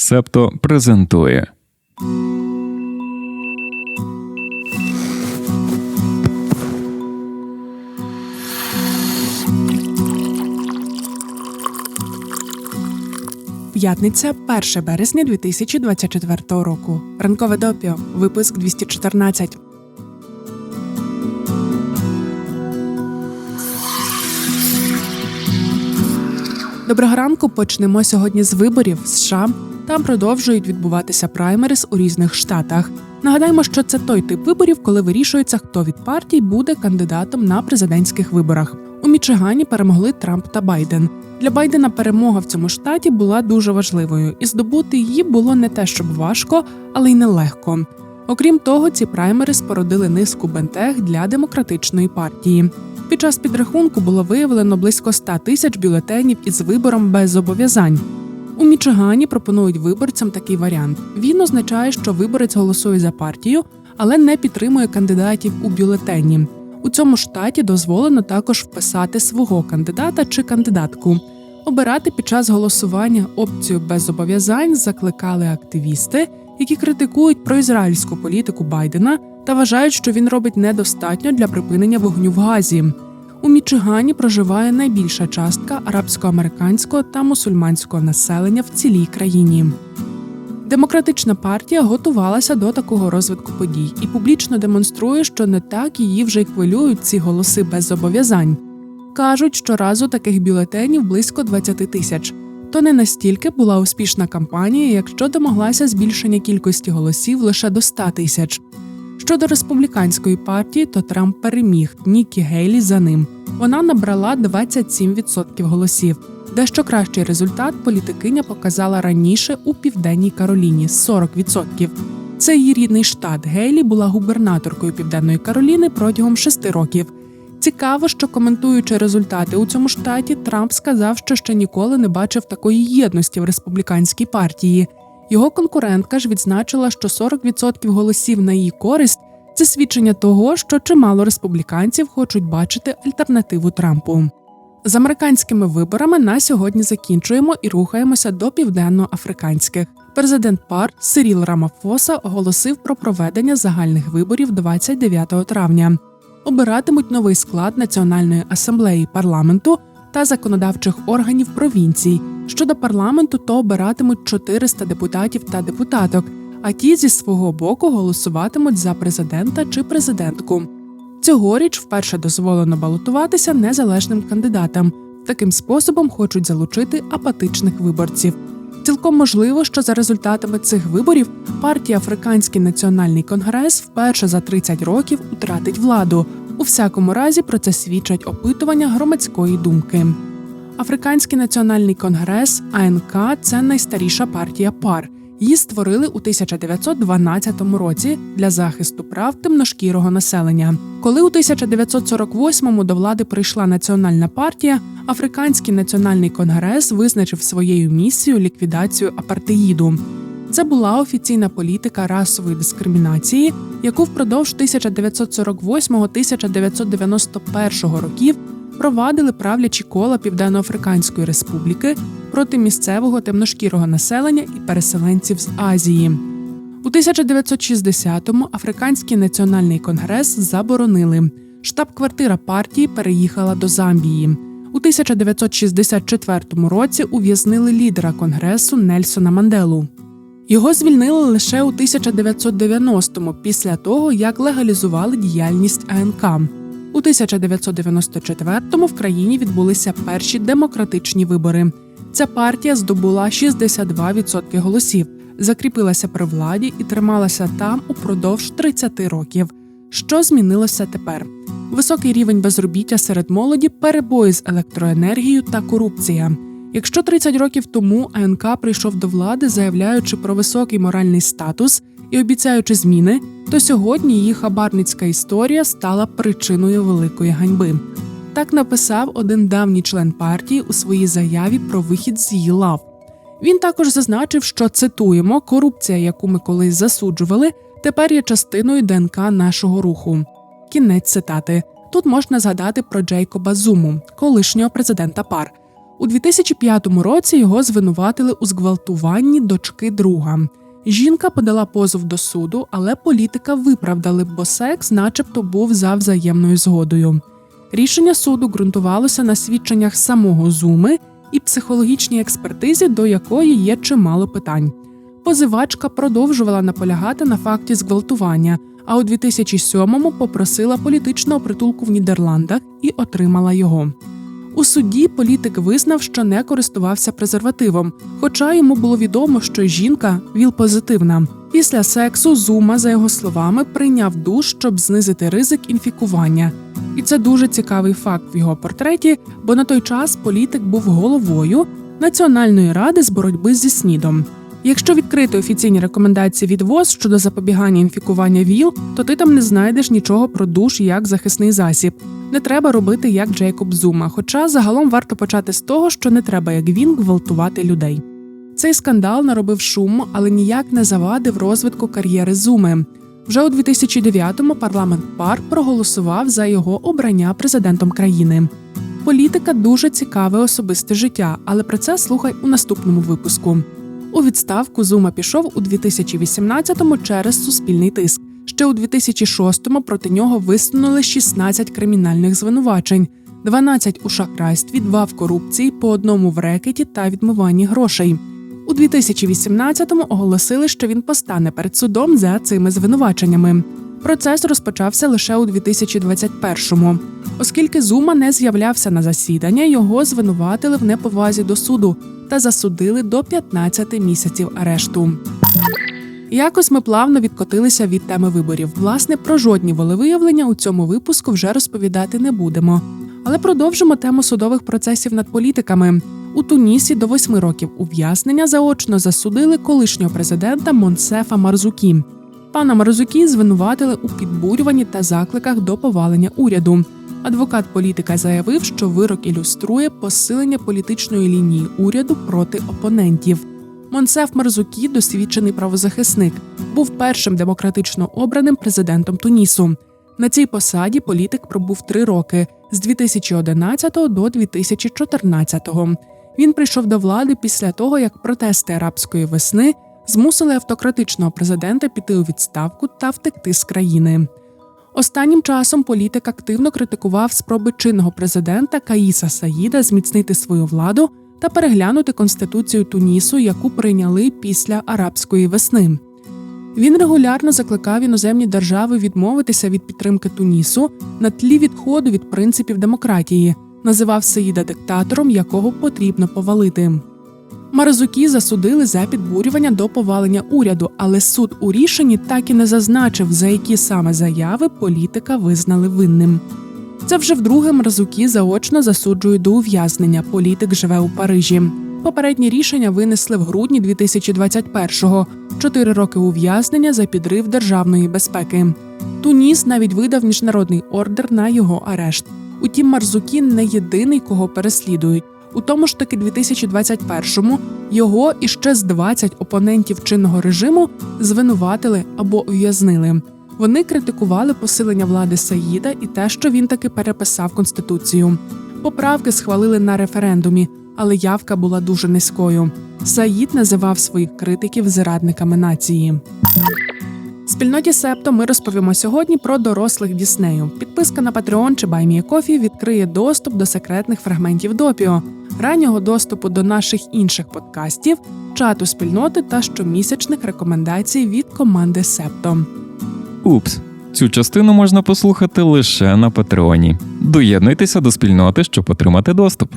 Септо презентує П'ятниця, 1 березня 2024 року. Ранкове допіо. Випуск 214. Доброго ранку. Почнемо сьогодні з виборів США. Там продовжують відбуватися праймерис у різних штатах. Нагадаємо, що це той тип виборів, коли вирішується, хто від партій буде кандидатом на президентських виборах. У Мічигані перемогли Трамп та Байден. Для Байдена перемога в цьому штаті була дуже важливою, і здобути її було не те, щоб важко, але й нелегко. Окрім того, ці праймери спородили низку бентег для демократичної партії. Під час підрахунку було виявлено близько 100 тисяч бюлетенів із вибором без зобов'язань. У Мічигані пропонують виборцям такий варіант. Він означає, що виборець голосує за партію, але не підтримує кандидатів у бюлетені. У цьому штаті дозволено також вписати свого кандидата чи кандидатку. Обирати під час голосування опцію без зобов'язань закликали активісти, які критикують проізраїльську політику Байдена та вважають, що він робить недостатньо для припинення вогню в Газі. У Мічигані проживає найбільша частка арабсько-американського та мусульманського населення в цілій країні. Демократична партія готувалася до такого розвитку подій і публічно демонструє, що не так її вже й хвилюють ці голоси без зобов'язань. Кажуть, що разу таких бюлетенів близько 20 тисяч. То не настільки була успішна кампанія, якщо домоглася збільшення кількості голосів лише до 100 тисяч. Щодо республіканської партії, то Трамп переміг Нікі Гейлі за ним. Вона набрала 27% голосів. Дещо кращий результат політикиня показала раніше у південній Кароліні 40%. Це її рідний штат. Гейлі була губернаторкою Південної Кароліни протягом шести років. Цікаво, що коментуючи результати у цьому штаті, Трамп сказав, що ще ніколи не бачив такої єдності в республіканській партії. Його конкурентка ж відзначила, що 40% голосів на її користь це свідчення того, що чимало республіканців хочуть бачити альтернативу Трампу. З американськими виборами на сьогодні закінчуємо і рухаємося до південноафриканських. Президент пар Сиріл Рамафоса оголосив про проведення загальних виборів 29 травня. Обиратимуть новий склад Національної асамблеї парламенту та законодавчих органів провінцій. Щодо парламенту, то обиратимуть 400 депутатів та депутаток, а ті зі свого боку голосуватимуть за президента чи президентку. Цьогоріч вперше дозволено балотуватися незалежним кандидатам. Таким способом хочуть залучити апатичних виборців. Цілком можливо, що за результатами цих виборів партія Африканський національний конгрес вперше за 30 років втратить владу. У всякому разі про це свідчать опитування громадської думки. Африканський національний конгрес АНК це найстаріша партія пар. Її створили у 1912 році для захисту прав темношкірого населення. Коли у 1948-му до влади прийшла національна партія, Африканський національний конгрес визначив своєю місією ліквідацію апартеїду. Це була офіційна політика расової дискримінації, яку впродовж 1948-1991 років провадили правлячі кола Південноафриканської республіки проти місцевого темношкірого населення і переселенців з Азії. У 1960-му Африканський національний конгрес заборонили. Штаб-квартира партії переїхала до Замбії. У 1964 році ув'язнили лідера конгресу Нельсона Манделу. Його звільнили лише у 1990-му, після того як легалізували діяльність АНК. У 1994-му в країні відбулися перші демократичні вибори. Ця партія здобула 62% голосів, закріпилася при владі і трималася там упродовж 30 років. Що змінилося тепер? Високий рівень безробіття серед молоді, перебої з електроенергією та корупція. Якщо 30 років тому АНК прийшов до влади, заявляючи про високий моральний статус і обіцяючи зміни, то сьогодні її хабарницька історія стала причиною великої ганьби. Так написав один давній член партії у своїй заяві про вихід з її лав. Він також зазначив, що цитуємо корупція, яку ми колись засуджували, тепер є частиною ДНК нашого руху. Кінець цитати. Тут можна згадати про Джейкоба Зуму, колишнього президента пар. У 2005 році його звинуватили у зґвалтуванні дочки друга. Жінка подала позов до суду, але політика виправдали, бо секс, начебто, був за взаємною згодою. Рішення суду ґрунтувалося на свідченнях самого Зуми і психологічній експертизі, до якої є чимало питань. Позивачка продовжувала наполягати на факті зґвалтування, а у 2007-му попросила політичного притулку в Нідерландах і отримала його. У суді політик визнав, що не користувався презервативом, хоча йому було відомо, що жінка віл-позитивна. Після сексу Зума, за його словами, прийняв душ, щоб знизити ризик інфікування. І це дуже цікавий факт в його портреті, бо на той час політик був головою Національної ради з боротьби зі СНІДом. Якщо відкрити офіційні рекомендації від ВОЗ щодо запобігання інфікування ВІЛ, то ти там не знайдеш нічого про душ як захисний засіб. Не треба робити як Джейкоб Зума, хоча загалом варто почати з того, що не треба, як він, гвалтувати людей. Цей скандал наробив шуму, але ніяк не завадив розвитку кар'єри Зуми. Вже у 2009-му парламент пар проголосував за його обрання президентом країни. Політика дуже цікаве особисте життя, але про це слухай у наступному випуску. У відставку Зума пішов у 2018-му через суспільний тиск. Ще у 2006-му проти нього висунули 16 кримінальних звинувачень, 12 у шахрайстві, 2 в корупції, по одному в рекеті та відмиванні грошей. У 2018-му оголосили, що він постане перед судом за цими звинуваченнями. Процес розпочався лише у 2021-му. Оскільки Зума не з'являвся на засідання, його звинуватили в неповазі до суду та засудили до 15 місяців арешту. Якось ми плавно відкотилися від теми виборів. Власне, про жодні волевиявлення у цьому випуску вже розповідати не будемо. Але продовжимо тему судових процесів над політиками. У Тунісі до восьми років ув'язнення заочно засудили колишнього президента Монсефа Марзукі. Пана Марзукі звинуватили у підбурюванні та закликах до повалення уряду. Адвокат політика заявив, що вирок ілюструє посилення політичної лінії уряду проти опонентів. Монсеф Марзукі, досвідчений правозахисник, був першим демократично обраним президентом Тунісу. На цій посаді політик пробув три роки з 2011 до 2014. Він прийшов до влади після того, як протести арабської весни змусили автократичного президента піти у відставку та втекти з країни. Останнім часом політик активно критикував спроби чинного президента Каїса Саїда зміцнити свою владу та переглянути конституцію Тунісу, яку прийняли після арабської весни. Він регулярно закликав іноземні держави відмовитися від підтримки Тунісу на тлі відходу від принципів демократії, називав Саїда диктатором, якого потрібно повалити. Маразукі засудили за підбурювання до повалення уряду, але суд у рішенні так і не зазначив, за які саме заяви політика визнали винним. Це вже вдруге Мразукі заочно засуджують до ув'язнення. Політик живе у Парижі. Попередні рішення винесли в грудні 2021-го. Чотири роки ув'язнення за підрив державної безпеки. Туніс навіть видав міжнародний ордер на його арешт. Утім, Марзукі не єдиний, кого переслідують. У тому ж таки 2021-му його і ще з 20 опонентів чинного режиму звинуватили або ув'язнили. Вони критикували посилення влади Саїда і те, що він таки переписав конституцію. Поправки схвалили на референдумі, але явка була дуже низькою. Саїд називав своїх критиків зрадниками нації. Спільноті Септо ми розповімо сьогодні про дорослих Діснею. Підписка на Patreon чи BuyMeACoffee відкриє доступ до секретних фрагментів допіо, раннього доступу до наших інших подкастів, чату спільноти та щомісячних рекомендацій від команди Септо. Упс. Цю частину можна послухати лише на Патреоні. Доєднуйтеся до спільноти, щоб отримати доступ.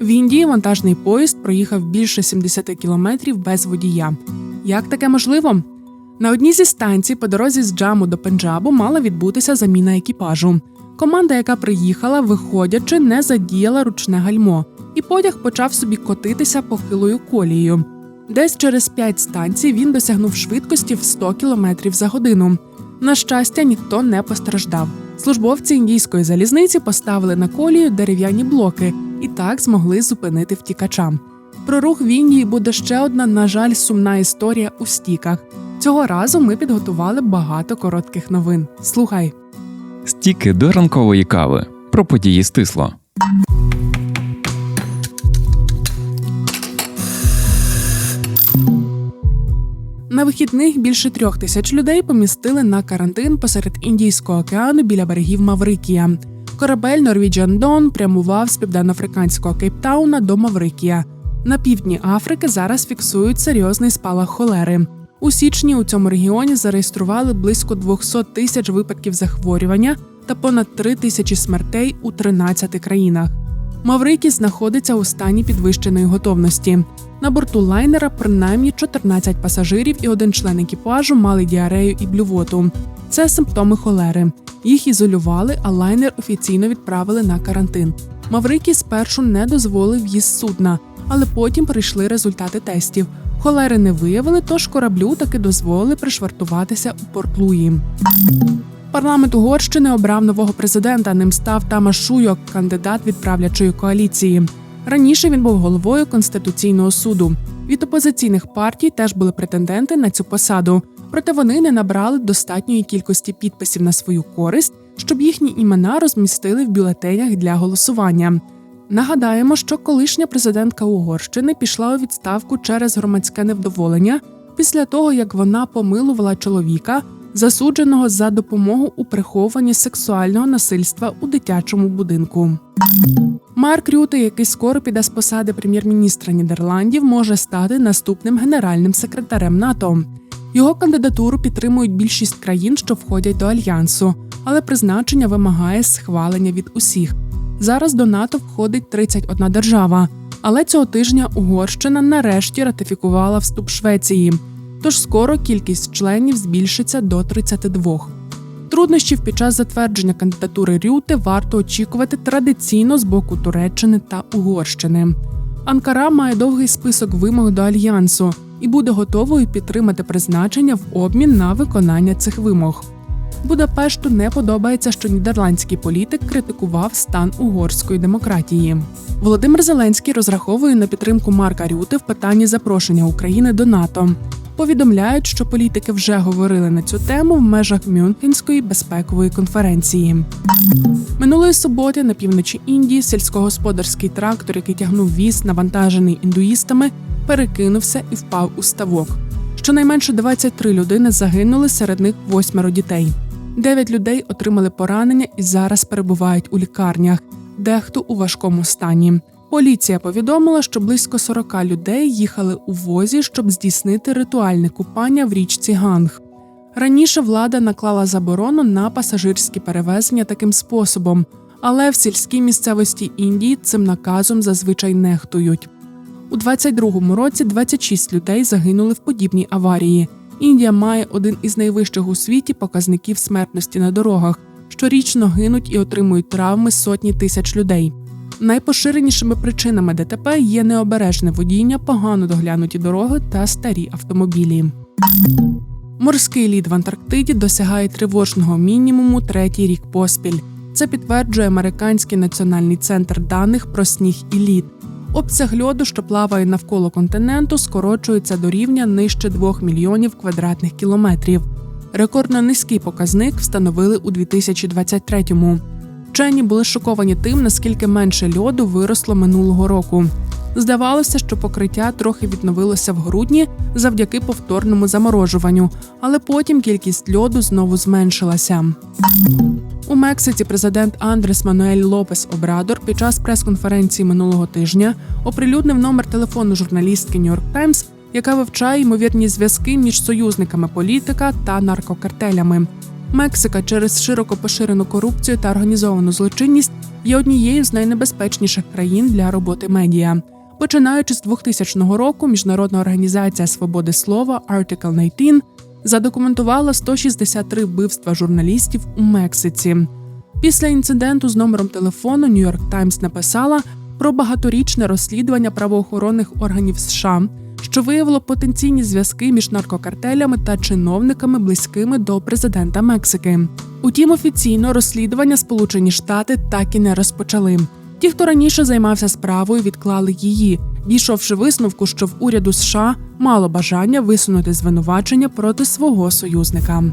В Індії вантажний поїзд проїхав більше 70 кілометрів без водія. Як таке можливо? На одній зі станцій по дорозі з Джаму до Пенджабу мала відбутися заміна екіпажу. Команда, яка приїхала, виходячи, не задіяла ручне гальмо, і потяг почав собі котитися похилою колією. Десь через п'ять станцій він досягнув швидкості в 100 км за годину. На щастя, ніхто не постраждав. Службовці індійської залізниці поставили на колію дерев'яні блоки і так змогли зупинити втікача. Про рух в Індії буде ще одна, на жаль, сумна історія у стіках. Цього разу ми підготували багато коротких новин. Слухай. Стіки до ранкової кави. Про події стисло. На вихідних більше трьох тисяч людей помістили на карантин посеред Індійського океану біля берегів Маврикія. Корабель Norwegian Dawn прямував з південноафриканського Кейптауна до Маврикія. На півдні Африки зараз фіксують серйозний спалах холери. У січні у цьому регіоні зареєстрували близько 200 тисяч випадків захворювання та понад 3 тисячі смертей у 13 країнах. Маврикій знаходиться у стані підвищеної готовності. На борту лайнера принаймні 14 пасажирів і один член екіпажу мали діарею і блювоту. Це симптоми холери. Їх ізолювали, а лайнер офіційно відправили на карантин. Маврикій спершу не дозволив в'їзд судна, але потім прийшли результати тестів. Холери не виявили, тож кораблю таки дозволили пришвартуватися у порт Луї. Парламент Угорщини обрав нового президента. Ним став Тамаш Шуйок, кандидат від правлячої коаліції. Раніше він був головою конституційного суду. Від опозиційних партій теж були претенденти на цю посаду, проте вони не набрали достатньої кількості підписів на свою користь, щоб їхні імена розмістили в бюлетенях для голосування. Нагадаємо, що колишня президентка Угорщини пішла у відставку через громадське невдоволення після того, як вона помилувала чоловіка, засудженого за допомогу у прихованні сексуального насильства у дитячому будинку. Марк Рюте, який скоро піде з посади прем'єр-міністра Нідерландів, може стати наступним генеральним секретарем НАТО. Його кандидатуру підтримують більшість країн, що входять до альянсу, але призначення вимагає схвалення від усіх. Зараз до НАТО входить 31 держава, але цього тижня Угорщина нарешті ратифікувала вступ Швеції. Тож скоро кількість членів збільшиться до 32. Труднощів під час затвердження кандидатури Рюти варто очікувати традиційно з боку Туреччини та Угорщини. Анкара має довгий список вимог до альянсу і буде готовою підтримати призначення в обмін на виконання цих вимог. Будапешту не подобається, що нідерландський політик критикував стан угорської демократії. Володимир Зеленський розраховує на підтримку Марка Рюти в питанні запрошення України до НАТО. Повідомляють, що політики вже говорили на цю тему в межах Мюнхенської безпекової конференції. Минулої суботи на півночі Індії сільськогосподарський трактор, який тягнув віз, навантажений індуїстами, перекинувся і впав у ставок. Щонайменше 23 людини загинули, серед них восьмеро дітей. Дев'ять людей отримали поранення і зараз перебувають у лікарнях, дехто у важкому стані. Поліція повідомила, що близько 40 людей їхали у возі, щоб здійснити ритуальне купання в річці Ганг. Раніше влада наклала заборону на пасажирські перевезення таким способом, але в сільській місцевості Індії цим наказом зазвичай нехтують. У 22-му році 26 людей загинули в подібній аварії. Індія має один із найвищих у світі показників смертності на дорогах. Щорічно гинуть і отримують травми сотні тисяч людей. Найпоширенішими причинами ДТП є необережне водіння, погано доглянуті дороги та старі автомобілі. Морський лід в Антарктиді досягає тривожного мінімуму третій рік поспіль. Це підтверджує американський національний центр даних про сніг і лід. Обсяг льоду, що плаває навколо континенту, скорочується до рівня нижче 2 мільйонів квадратних кілометрів. Рекордно низький показник встановили у 2023-му. Вчені були шоковані тим, наскільки менше льоду виросло минулого року. Здавалося, що покриття трохи відновилося в грудні завдяки повторному заморожуванню, але потім кількість льоду знову зменшилася. У Мексиці президент Андрес Мануель Лопес Обрадор під час прес-конференції минулого тижня оприлюднив номер телефону журналістки Нью-Йорк Таймс, яка вивчає ймовірні зв'язки між союзниками політика та наркокартелями. Мексика через широко поширену корупцію та організовану злочинність є однією з найнебезпечніших країн для роботи медіа. Починаючи з 2000 року, міжнародна організація свободи слова Article 19 задокументувала 163 вбивства журналістів у Мексиці. Після інциденту з номером телефону New York Times написала про багаторічне розслідування правоохоронних органів США, що виявило потенційні зв'язки між наркокартелями та чиновниками, близькими до президента Мексики. Утім, офіційно розслідування Сполучені Штати так і не розпочали. Ті, хто раніше займався справою, відклали її, дійшовши висновку, що в уряду США мало бажання висунути звинувачення проти свого союзника.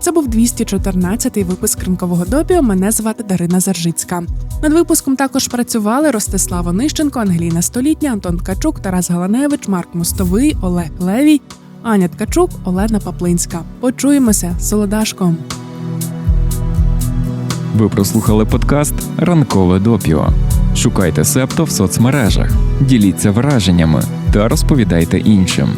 Це був 214-й випуск ринкового допіо. Мене звати Дарина Заржицька. Над випуском також працювали Ростислав Онищенко, Ангеліна Столітня, Антон Ткачук, Тарас Галаневич, Марк Мостовий, Олег Левій, Аня Ткачук, Олена Паплинська. Почуємося Солодашком. Ви прослухали подкаст Ранкове допіо. Шукайте Септо в соцмережах, діліться враженнями та розповідайте іншим.